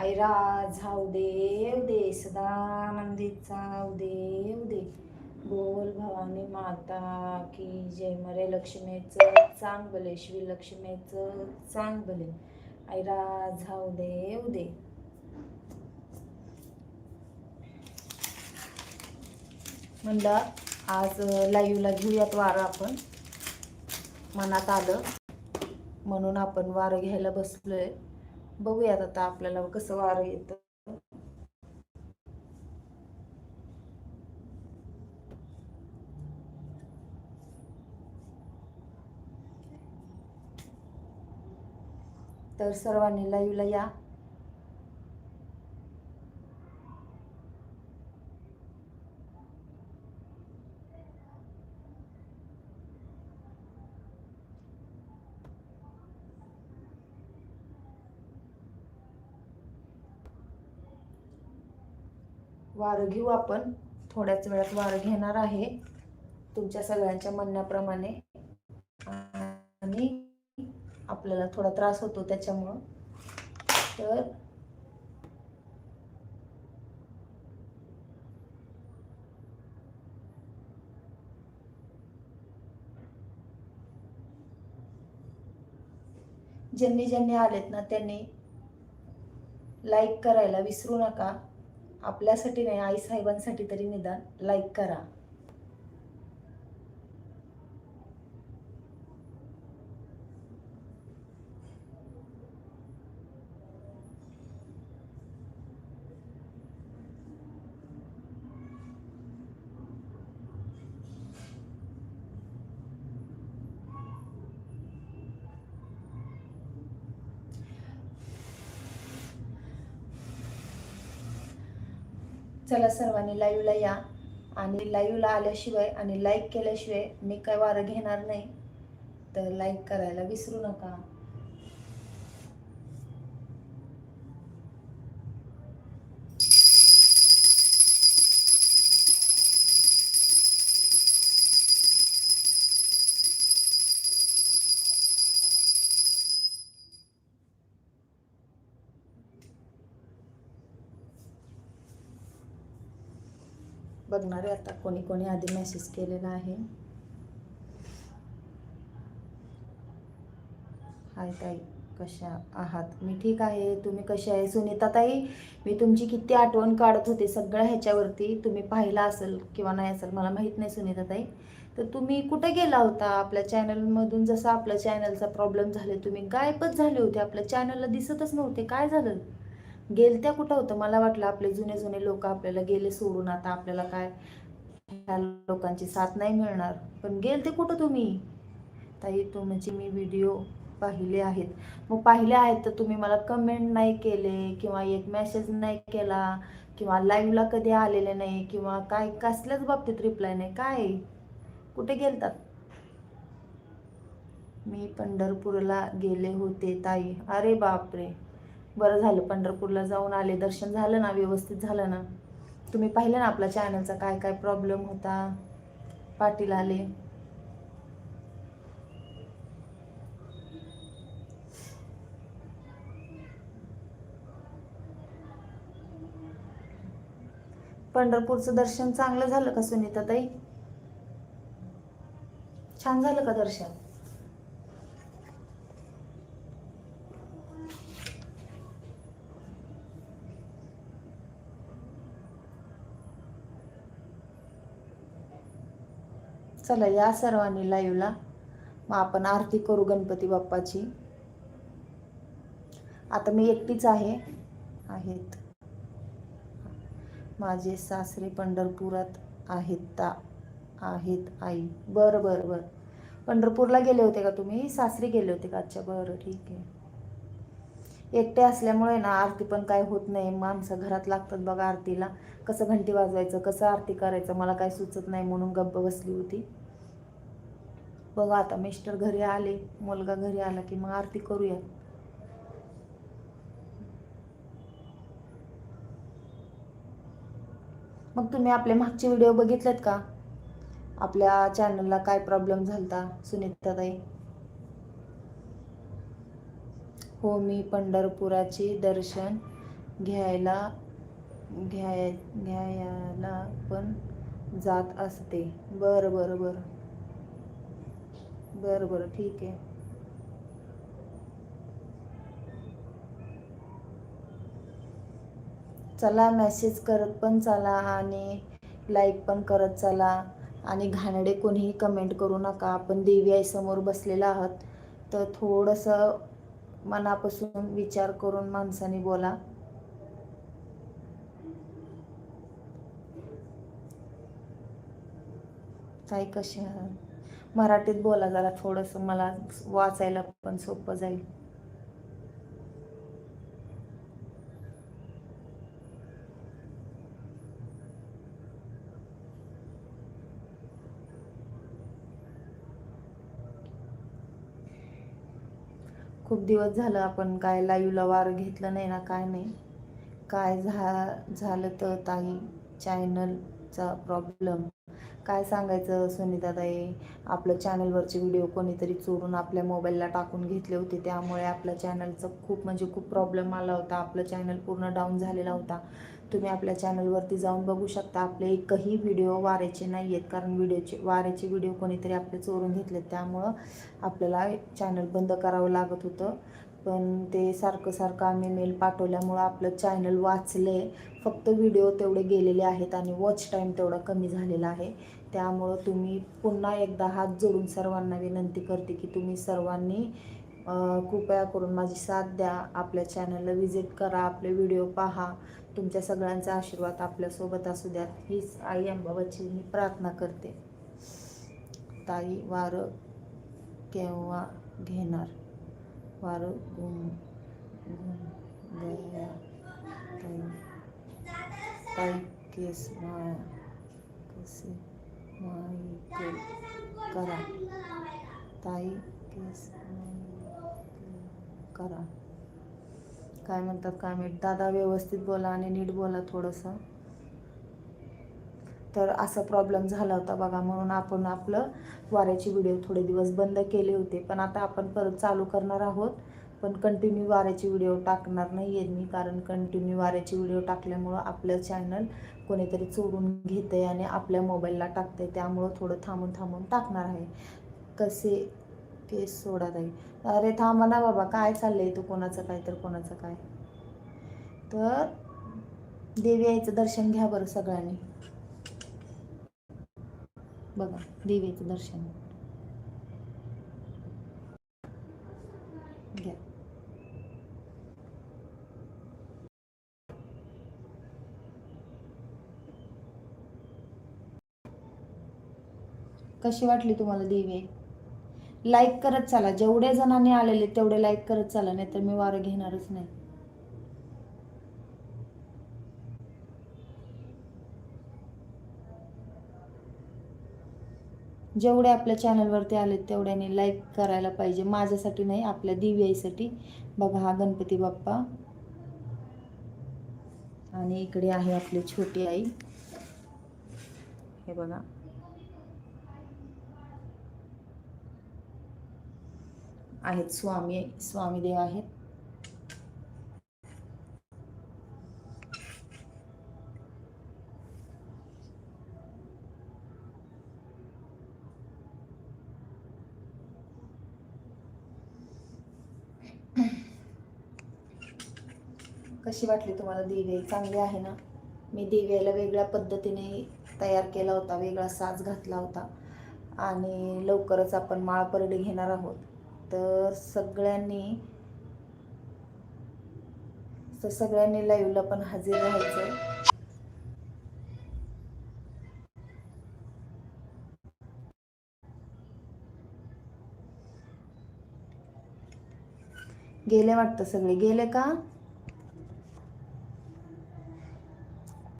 ऐरा झाऊ देव दे सदानंदीचा देव दे बोल भवानी माता की जय मरे लक्ष्मीचं चांग भले श्री लक्ष्मीचं चांग भले ऐरा झाऊ देव दे. म्हणलं आज लाईव्हला घेऊयात वारं आपण. मनात आलं. म्हणून आपण वारं घ्यायला बसलोय. बघूयात आता आपल्याला कसं वारं येतं. तर सर्वांनी लाईव्हला या. वारं घेऊ आपण. थोड्याच वेळात वारं घेणार आहे. तुमच्या सगळ्यांच्या म्हणण्याप्रमाणे. आणि आपल्याला थोडा त्रास होतो त्याच्यामुळं. तर ज्यांनी ज्यांनी आलेत ना त्यांनी लाईक करायला विसरू नका. आपल्यासाठी नाही आई साहेबांसाठी तरी निदान लाईक करा. चला सर्वांनी लाईव्हला या. आणि लाईव्हला आल्याशिवाय आणि लाईक केल्याशिवाय मी काय वारं घेणार नाही. तर लाईक करायला विसरू नका. बघणार आहे आता कोणी कोणी आधी मेसेज केलेला आहे. हाय ताई कशा आहात? मी ठीक आहे. तुम्ही कशा आहे? सुनीता ताई मी तुमची किती आठवण काढत होते सगळ्या ह्याच्यावरती. तुम्ही पाहिला असेल किंवा नाही असेल मला माहीत नाही सुनीता ताई. तर तुम्ही कुठे गेला होता? आपल्या चॅनलमधून जसं आपल्या चॅनलचा प्रॉब्लेम झाले तुम्ही गायबच झाले होते. आपल्या चॅनलला दिसतच नव्हते. काय झालं? गेलत्या कुठं होतं? मला वाटलं आपले जुने जुने लोक आपल्याला गेले सोडून आता आपल्याला काय? ह्या लोकांची साथ नाही मिळणार. पण गेलते कुठं तुम्ही? ताई तुमची मी व्हिडिओ पाहिले आहेत. मग पाहिले आहेत तर तुम्ही मला कमेंट नाही केले किंवा एक मेसेज नाही केला किंवा लाईव्हला कधी आलेले नाही किंवा काय कसल्याच बाबतीत रिप्लाय नाही. काय? कुठे गेलतात? मी पंढरपूरला गेले होते ताई. अरे बापरे! बरं झालं पंढरपूरला जाऊन आले. दर्शन झालं ना व्यवस्थित झालं ना? तुम्ही पाहिलं ना आपल्या चॅनलचा काय काय प्रॉब्लेम होता? पाटील आले. पंढरपूरचं दर्शन चांगलं झालं का सुनीता ताई छान झालं का दर्शन? चला या सर्वांनी लाईव्हला. मग आपण आरती करू गणपती बाप्पाची. आता मी एकटीच आहे. आहेत. माझे सासरे पंढरपुरात आहेत ता आहेत आई. बरं बरं बरं. पंढरपूरला गेले होते का तुम्ही? सासरी गेले होते का? अच्छा बरं ठीक आहे. एकटे असल्यामुळे ना आरती पण काय होत नाही. माणसं घरात लागतात बघा आरतीला. कसं घंटी वाजवायचं कसं आरती करायचं मला काय सुचत नाही म्हणून गप्प बसली होती. बघा आता मिस्टर घरी आले मुलगा घरी आला की मग आरती करूया. मग तुम्ही आपले मागचे व्हिडिओ बघितलेत का? आपल्या चॅनलला काय प्रॉब्लेम झालता सुनीताताई? हो मी पंढरपुराचे दर्शन घ्यायला घ्याय घ्यायला पण जात असते. बरं बरं बरं. बरं बरं ठीक आहे. चला मेसेज करत पण चला आणि लाईक पण करत चला. आणि घाणडे कोणीही कमेंट करू नका. आपण देवी आई समोर बसलेला आहात. तर थोडंसं मनापासून विचार करून माणसाने बोला. काय कसे आहात? मराठीत बोला जरा थोडंसं मला वाचायला पण सोपं जाईल. खूप दिवस झालं आपण काय लाईव्हला वार घेतलं नाही ना काय नाही. काय झा झालं तर ताई चॅनलचा प्रॉब्लेम काय सांगायचं सुनीताताई? आपलं चॅनलवरचे व्हिडिओ कोणीतरी चोरून आपल्या मोबाईलला टाकून घेतले होते त्यामुळे आपल्या चॅनलचा खूप म्हणजे खूप प्रॉब्लेम आला होता. आपलं चॅनल पूर्ण डाऊन झालेला होता. तुम्ही आपल्या चॅनलवरती जाऊन बघू शकता. आपले एकही व्हिडिओ वाऱ्याचे नाही आहेत कारण व्हिडिओचे वाऱ्याचे व्हिडिओ कोणीतरी आपले चोरून घेतले त्यामुळं आपल्याला चॅनल बंद करावं लागत होतं. पण ते सारखं सारखं आम्ही मेल पाठवल्यामुळं आपलं चॅनल वाचले फक्त व्हिडिओ तेवढे गेलेले आहेत आणि वॉच टाईम तेवढा कमी झालेला आहे. त्यामुळं तुम्ही पुन्हा एकदा हात जोडून सर्वांना विनंती करते की तुम्ही सर्वांनी कृपया करून माझी साथ द्या. आपल्या चॅनलला व्हिजिट करा आपले व्हिडिओ पहा. तुमच्या सगळ्यांचा आशीर्वाद आपल्यासोबत असू द्यात हीच आई अंबाबाची मी प्रार्थना करते. ताई वार केव्हा घेणार? वार गुम गया ताई ताई केस मा कसे माई करा. ताई केस करा. काय म्हणतात काय माहीत? दादा व्यवस्थित बोला आणि नीट बोला थोडंसं. तर असा प्रॉब्लेम झाला होता बघा म्हणून आपण आपलं वाऱ्याचे व्हिडिओ थोडे दिवस बंद केले होते. पण आता आपण परत चालू करणार आहोत. पण कंटिन्यू वाऱ्याचे व्हिडिओ टाकणार नाही आहेत मी कारण कंटिन्यू वाऱ्याचे व्हिडिओ टाकल्यामुळं आपलं चॅनल कोणीतरी चोरून आहे आणि आपल्या मोबाईलला टाकते त्यामुळं थोडं थांबून थांबून टाकणार आहे. कसे? केस सोडा जाईल अरे थांबा ना बाबा काय चाललं आहे तू कोणाचं काय तर कोणाचं काय? तर देवी आईचं दर्शन घ्या बरं सगळ्यांनी. बघा देवीचं दर्शन. घ्या. कशी वाटली तुम्हाला देवी? लाईक करत चला. जेवढ्या जणांनी आलेले तेवढे लाईक करत चला. नाही तर मी वारं घेणारच नाही. जेवढे आपल्या चॅनलवरती आले तेवढ्याने लाईक करायला पाहिजे. माझ्यासाठी नाही आपल्या दिव्य आईसाठी. बघा हा गणपती बाप्पा. आणि इकडे आहे आपली छोटी आई. हे बघा. आहेत स्वामी स्वामी देव आहेत. कशी वाटली तुम्हाला दिवे? चांगली आहे ना? मी दिव्याला वेगळ्या पद्धतीने तयार केला होता वेगळा साज घातला होता. आणि लवकरच आपण माळ परडी घेणार आहोत. तर सगळ्यांनी तर सगळ्यांनी लाईव्हला पण हजर राहायचं गेले वाटतं सगळे? गेले का?